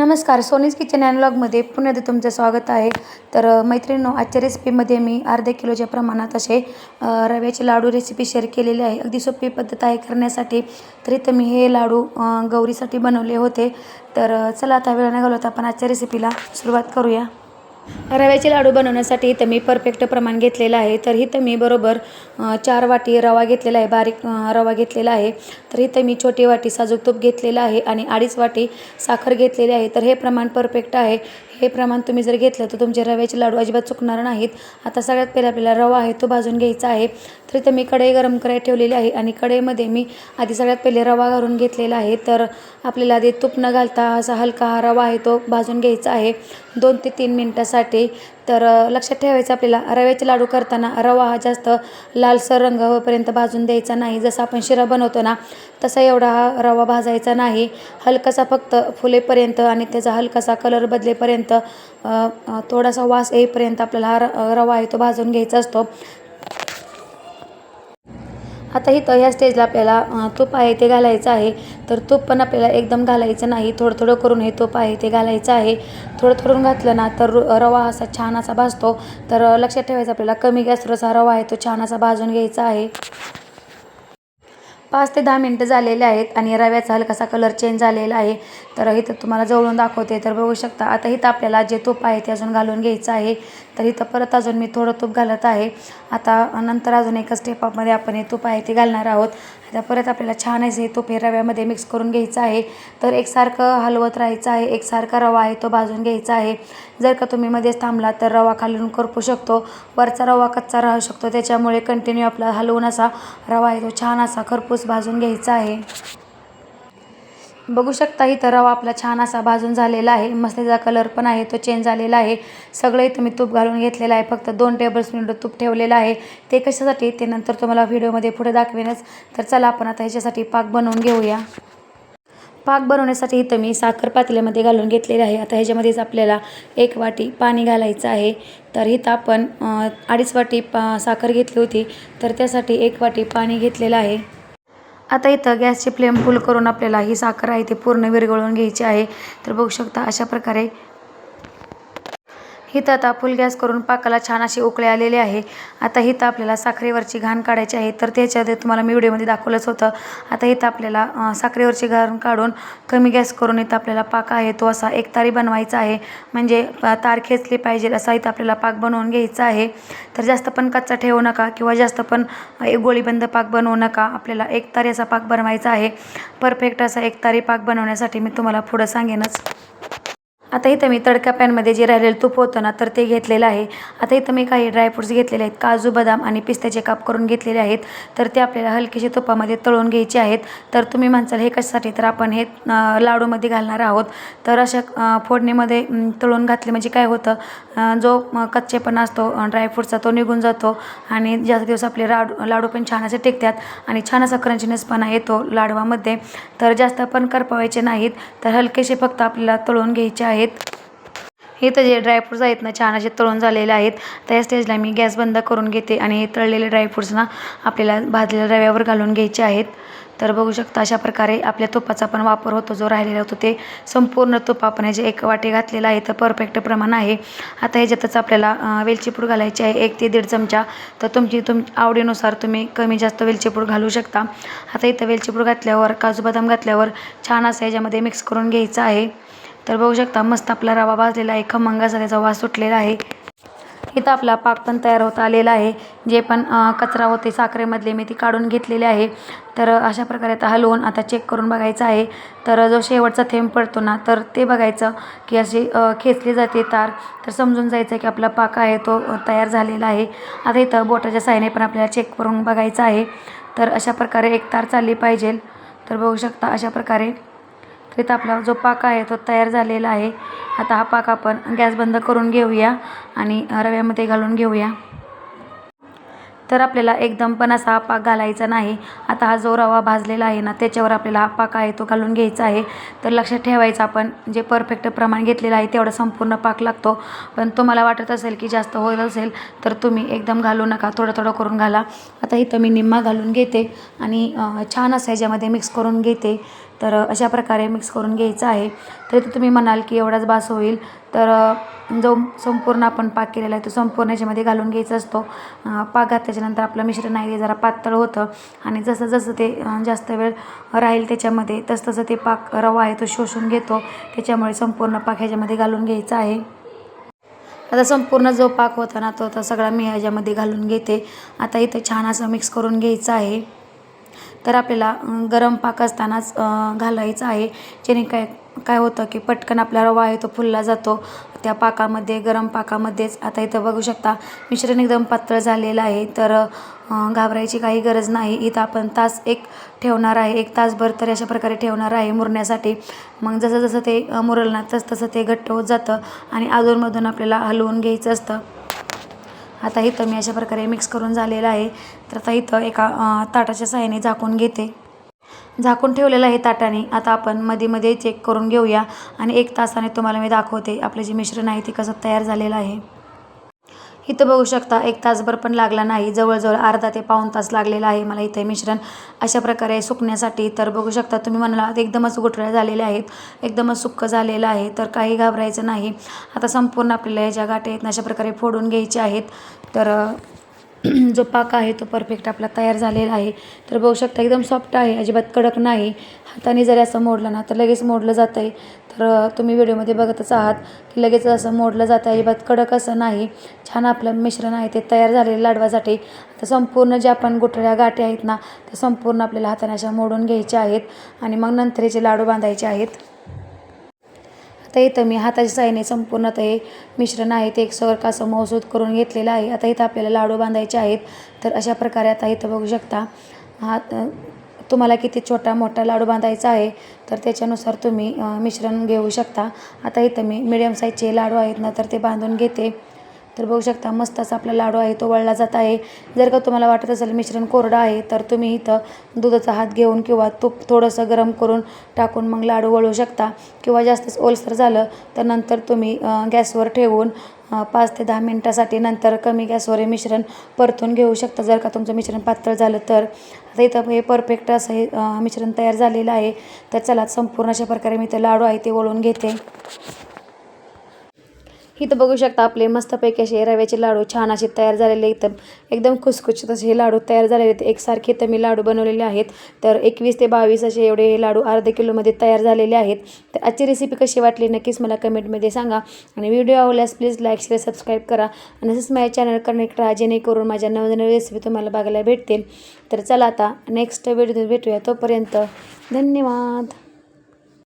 नमस्कार सोनीज किचन ॲनलॉगमध्ये पुन्हा एकदा तुमचं स्वागत आहे. तर अ, मैत्रिणींनो आजच्या रेसिपीमध्ये मी अर्ध्या किलोच्या प्रमाणात असे रव्याचे लाडू रेसिपी शेअर केलेली आहे. अगदी सोपी पद्धत आहे करण्यासाठी. तर इथं मी हे लाडू गौरीसाठी बनवले होते. तर चला आता वेळ न घालवता आपण आजच्या रेसिपीला सुरुवात करूया. रव्याचे लाडू बनवण्यासाठी इथं मी परफेक्ट प्रमाण घेतलेलं आहे. तर इथं मी बरोबर चार वाटी रवा घेतलेला आहे बारीक रवा घेतलेला आहे. तर इथं मी छोटी वाटी साजूक तूप घेतलेलं आहे आणि अडीच वाटी साखर घेतलेली आहे. तर हे प्रमाण परफेक्ट आहे. हे प्रमाण तुम्ही जर घेतलं तर तुमचे रव्याचे लाडू अजिबात चुकणार नाहीत. आता सगळ्यात पहिले आपल्याला रवा आहे तो भाजून घ्यायचा आहे. तर इथं मी कढई गरम करायला ठेवलेली आहे आणि कढईमध्ये मी आधी सगळ्यात पहिले रवा घालून घेतलेला आहे. तर आपल्याला आधी तूप न घालता असा हलका हा रवा आहे तो भाजून घ्यायचा आहे. दोन ते तीन मिनटासाठी. तर लक्षात ठेवायचं आपल्याला रव्याचे लाडू करताना रवा हा जास्त लालसर रंग होईपर्यंत भाजून द्यायचा नाही. जसं आपण शिरा बनवतो ना तसा एवढा हा रवा भाजायचा नाही. हलकासा फक्त फुलेपर्यंत आणि त्याचा हलकासा कलर बदलेपर्यंत थोडासा वास येईपर्यंत आपल्याला हा र- रवा आहे तो भाजून घ्यायचा असतो. आता इथं ह्या स्टेजला आपल्याला तूप आहे ते घालायचं आहे. तर तूप पण आपल्याला एकदम घालायचं नाही. थोडं थोडं करून हे तूप आहे ते घालायचं आहे. थोडं थोडून घातलं ना तर रु- रवा असा छान असा भाजतो. तर लक्षात ठेवायचं आपल्याला कमी गॅसवर असा रवा आहे तो छान असा भाजून घ्यायचा आहे. पाच ते दहा मिनटं झालेले आहेत आणि रव्याचा हलकासा कलर चेंज झालेला आहे. तर इथं तुम्हाला जवळून दाखवते. तर बघू शकता आता इथं आपल्याला जे तूप आहे ते अजून घालून घ्यायचं आहे. तर इथं परत अजून मी थोडं तूप घालत आहे. आता नंतर अजून एका स्टेपमध्ये आपण हे तूप आहे ते घालणार आहोत. आता परत आपल्याला छान असे हे तूप हे रव्यामध्ये मिक्स करून घ्यायचं आहे. तर एकसारखं हलवत राहायचं आहे. एकसारखा रवा आहे तो भाजून घ्यायचा आहे. जर का तुम्ही मध्येच थांबला तर रवा खालून करपू शकतो. वरचा रवा कच्चा राहू शकतो. त्याच्यामुळे कंटिन्यू आपला हलवून असा रवा आहे तो छान असा खरपूस भाजून घ्यायचा आहे. बघू शकता इथं रवा आपला छान असा भाजून झालेला आहे. मस्त त्याचा कलर पण आहे तो चेंज झालेला आहे. सगळं इथं मी तूप घालून घेतलेलं आहे. फक्त दोन टेबलस्पून तूप ठेवलेलं आहे. ते कशासाठी? ते नंतर तुम्हाला व्हिडिओमध्ये पुढे दाखवेनच. तर चला आपण आता ह्याच्यासाठी पाक बनवून घेऊया. पाक बनवण्यासाठी इथं मी साखर पातेल्यामध्ये घालून घेतलेली आहे. आता ह्याच्यामध्येच आपल्याला एक वाटी पाणी घालायचं आहे. तर इथं आपण अडीच वाटी पा साखर घेतली होती. तर त्यासाठी एक वाटी पाणी घेतलेलं आहे. आता इथं गॅसची फ्लेम फुल करून आपल्याला ही साखर आहे ती पूर्ण विरघळून घ्यायची आहे. तर बघू शकता अशा प्रकारे हिथं आता फुल गॅस करून पाकाला छान अशी उकळे आलेले आहे. आता हिथं आपल्याला साखरेवरची घाण काढायची आहे. तर त्याच्यामध्ये तुम्हाला मी व्हिडिओमध्ये दाखवलंच होतं. आता इथं आपल्याला साखरेवरची घाण काढून कमी गॅस करून इथं आपल्याला पाक आहे तो असा एक तारी बनवायचा आहे. म्हणजे तार खेचली पाहिजे असा इथं आपल्याला पाक बनवून घ्यायचा आहे. तर जास्त पण कच्चा ठेवू नका किंवा जास्त पण एक गोळीबंद पाक बनवू नका. आपल्याला एकतारी असा पाक बनवायचा आहे. परफेक्ट असा एक तारी पाक बनवण्यासाठी मी तुम्हाला पुढं सांगेनच. आता इथं मी तडका पॅनमध्ये जे राहिलेलं तूप होतं ना तर ते घेतलेलं आहे. आता इथं मी काही ड्रायफ्रुट्स घेतलेले आहेत. काजू बदाम आणि पिस्त्याचे काप करून घेतलेले आहेत. तर ते आपल्याला हलकेशी तुपामध्ये तळून घ्यायचे आहेत. तर तुम्ही म्हणसाल हे कशासाठी? तर आपण हे लाडूमध्ये घालणार आहोत. तर अशा फोडणीमध्ये तळून घातले म्हणजे काय होतं? जो कच्चेपणा असतो ड्रायफ्रूटचा तो निघून जातो आणि जास्त दिवस आपले लाडू लाडू पण छान असे टिकतात आणि छान असा क्रंचीनेसपणा येतो लाडवामध्ये. तर जास्त पण करपवायचे नाहीत. तर हलकेसे फक्त आपल्याला तळून घ्यायचे आहेत. हे तर जे ड्रायफ्रूट्स आहेत ना छान असे तळून झालेले आहेत. त्या स्टेजला मी गॅस बंद करून घेते आणि हे तळलेले ड्रायफ्रूट्स ना आपल्याला भाजलेल्या रव्यावर घालून घ्यायचे आहेत. तर बघू शकता अशा प्रकारे आपल्या तुपाचा पण वापर होतो जो राहिलेला होतो ते. संपूर्ण तूप आपण ह्याचे एक वाटी घातलेलं आहे तर परफेक्ट प्रमाण आहे. आता ह्याच्यातच आपल्याला वेलचीपूड घालायची आहे एक ते दीड चमचा. तर तुमची तुम आवडीनुसार तुम्ही कमी जास्त वेलचीपूड घालू शकता. आता इथं वेलचीपूड घातल्यावर काजू बदाम घातल्यावर छान असं ह्याच्यामध्ये मिक्स करून घ्यायचं आहे. तर बघू शकता मस्त आपला रवा भाजलेला आहे खमंगा असा त्याचा वास सुटलेला आहे. इथं आपला पाक पण तयार होत आलेला आहे. जे पण कचरा होते साखरेमधले मी ती काढून घेतलेले आहे. तर अशा प्रकारे आता हलवून आता चेक करून बघायचं आहे. तर जो शेवटचा थेंब पडतो ना तर ते बघायचं की अशी खेचली जाते तार. तर समजून जायचं की आपला पाक आहे तो तयार झालेला आहे. आता इथं बोटाच्या साहाय्याने पण आपल्याला चेक करून बघायचं आहे. तर अशा प्रकारे एक तार चालली पाहिजे. तर बघू शकता अशा प्रकारे इथं आपला जो पाक आहे तो तयार झालेला आहे. आता हा पाक आपण गॅस बंद करून घेऊया आणि रव्यामध्ये घालून घेऊया. तर आपल्याला एकदम पण असा हा पाक घालायचा नाही. आता हा जो रवा भाजलेला आहे ना त्याच्यावर आपल्याला हा पाक आहे तो घालून घ्यायचा आहे. तर लक्षात ठेवायचं आपण जे परफेक्ट प्रमाण घेतलेलं आहे तेवढा संपूर्ण पाक लागतो. पण तुम्हाला वाटत असेल की जास्त होत असेल तर तुम्ही एकदम घालू नका. थोडं थोडं करून घाला. आता इथं मी निम्मा घालून घेते आणि छान असं ह्याच्यामध्ये मिक्स करून घेते. तर अशा प्रकारे मिक्स करून घ्यायचं आहे. तरी तर तुम्ही म्हणाल की एवढाच बास होईल. तर जो संपूर्ण आपण पाक केलेला आहे तो संपूर्ण याच्यामध्ये घालून घ्यायचा असतो. पाक घातल्याच्यानंतर आपलं मिश्रण आहे ते जरा पातळ होतं. आणि जसं जसं ते जास्त वेळ राहील त्याच्यामध्ये तसं तसं ते पाक रवा आहे तो शोषून घेतो. त्याच्यामुळे संपूर्ण पाक ह्याच्यामध्ये घालून घ्यायचा आहे. आता संपूर्ण जो पाक होता ना तो आता सगळा मी ह्याच्यामध्ये घालून घेते. आता इथं छान असं मिक्स करून घ्यायचं आहे. तर आपल्याला गरम पाक असतानाच घालायचं आहे. जेणे काय काय होतं की पटकन आपला रवा आहे तो फुलला जातो. त्या पाकामध्ये गरम पाकामध्येच. आता इथं बघू शकता मिश्रण एकदम पातळ झालेलं आहे. तर घाबरायची काही गरज नाही. इथं आपण तास एक ठेवणार आहे. एक तासभर तर अशा प्रकारे ठेवणार आहे मुरण्यासाठी. मग जसं जसं ते मुरल ना तसं तसं ते घट्ट होत जातं. आणि अधूनमधून आपल्याला हलवून घ्यायचं असतं. आता इथं मी अशा प्रकारे मिक्स करून झालेलं आहे. तर आता इथं एका ताटाच्या साह्याने झाकून घेते. झाकून ठेवलेलं आहे ताटाने. आता आपण मध्ये मध्ये चेक करून घेऊया. आणि एक तासाने तुम्हाला मी दाखवते आपले जे मिश्रण आहे ते कसं तयार झालेलं आहे. इथं बघू शकता एक तासभर पण लागला नाही. जवळजवळ अर्धा ते पाऊण तास लागलेला आहे मला इथे मिश्रण. अशा प्रकारे सुकण्यासाठी तर बघू शकता तुम्ही म्हणाला एकदमच गुठळ्या झालेल्या आहेत एकदमच सुक्क झालेलं आहे तर काही घाबरायचं नाही. आता संपूर्ण आपल्याला ह्याच्या गाठी आहेत अशा प्रकारे फोडून घ्यायचे आहेत. तर जो पाक आहे तो परफेक्ट आपला तयार झालेला आहे. तर बघू शकता एकदम सॉफ्ट आहे अजिबात कडक नाही. हाताने जरी असं मोडलं ना तर लगेच मोडलं जातं आहे तर तुम्ही व्हिडिओमध्ये बघतच आहात की लगेच असं मोडलं जातं आहे अजिबात कडक असं नाही. छान आपलं मिश्रण आहे ते तयार झालेलं लाडवासाठी. तर संपूर्ण ज्या आपण गुठळ्या गाठी आहेत ना त्या संपूर्ण आपल्याला हाताने अशा मोडून घ्यायच्या आहेत. आणि मग नंतर याचे लाडू बांधायचे आहेत. आता इथं मी हाताच्या साहाय्याने संपूर्ण आता हे मिश्रण आहे ते एक सर असं मौसूद करून घेतलेलं आहे. आता इथं आपल्याला लाडू बांधायचे आहेत. तर अशा प्रकारे आता इथं बघू शकता हा तुम्हाला किती छोटा मोठा लाडू बांधायचा आहे. तर त्याच्यानुसार तुम्ही मिश्रण घेऊ शकता. आता इथं मी मिडियम साईजचे लाडू आहेत ना तर ते बांधून घेते. तर बघू शकता मस्त असा आपला लाडू आहे तो वळला जात आहे. जर का तुम्हाला वाटत असेल मिश्रण कोरडं आहे तर तुम्ही इथं दुधाचा हात घेऊन किंवा तूप थोडंसं गरम करून टाकून मग लाडू वळू शकता. किंवा जास्तच ओलसर झालं तर नंतर तुम्ही गॅसवर ठेवून पाच ते दहा मिनटासाठी नंतर कमी गॅसवर हे मिश्रण परतून घेऊ शकता. जर का तुमचं मिश्रण पातळ झालं तर. आता इथं हे परफेक्ट असं हे मिश्रण तयार झालेलं आहे. तर चला संपूर्ण अशा प्रकारे मी ते लाडू आहे ते वळून घेते. इथं बघू शकता आपले मस्तपैकी असे रव्याचे लाडू छान असे तयार झालेले एकदम एकदम खुसखुशीत असे हे लाडू तयार झालेले आहेत. एकसारखे तर मी लाडू बनवलेले आहेत. तर एकवीस ते बावीस असे एवढे हे लाडू अर्धा किलोमध्ये तयार झालेले आहेत. तर आजची रेसिपी कशी वाटली नक्कीच मला कमेंटमध्ये सांगा. आणि व्हिडिओ आवडल्यास प्लीज लाईक शेअर सबस्क्राईब करा. आणि तसंच माझ्या चॅनल कनेक्ट राहा जेणेकरून माझ्या नवनवीन रेसिपी तुम्हाला बघायला भेटतील. तर चला आता नेक्स्ट व्हिडिओ भेटूया. तोपर्यंत धन्यवाद.